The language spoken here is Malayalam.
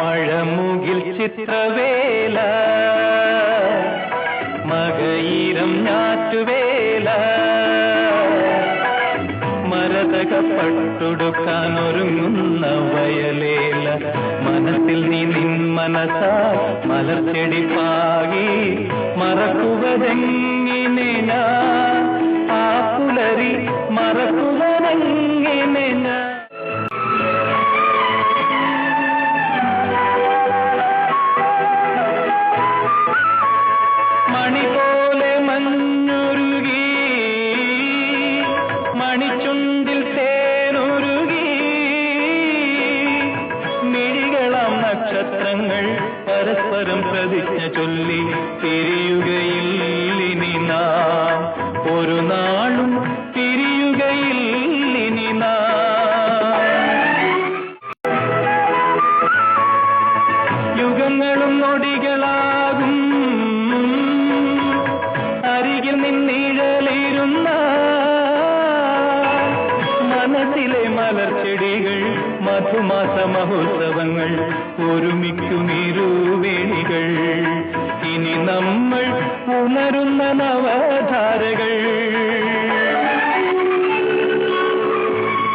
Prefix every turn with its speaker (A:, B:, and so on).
A: മഴമുകിൽ ചിത്രവേല മകയിരം ഞാറ്റുവേല. മരതകപ്പെട്ടുടുക്കാൻ ഒരുങ്ങുന്ന വയലേല മനസ്സിൽ നീ നിൻ മനസാ മലർച്ചെടി പാകി നക്ഷത്രങ്ങൾ പരസ്പരം പ്രതിജ്ഞ ചൊല്ലി തിരിയുകയില്ലിനി നാം ഒരു നാളും മനസ്സിലെ മലർച്ചെടികൾ മധുമാസ മഹോത്സവങ്ങൾ ഒരുമിക്കുമിരുവേണികൾ ഇനി നമ്മൾ ഉണരുന്ന നവധാരകൾ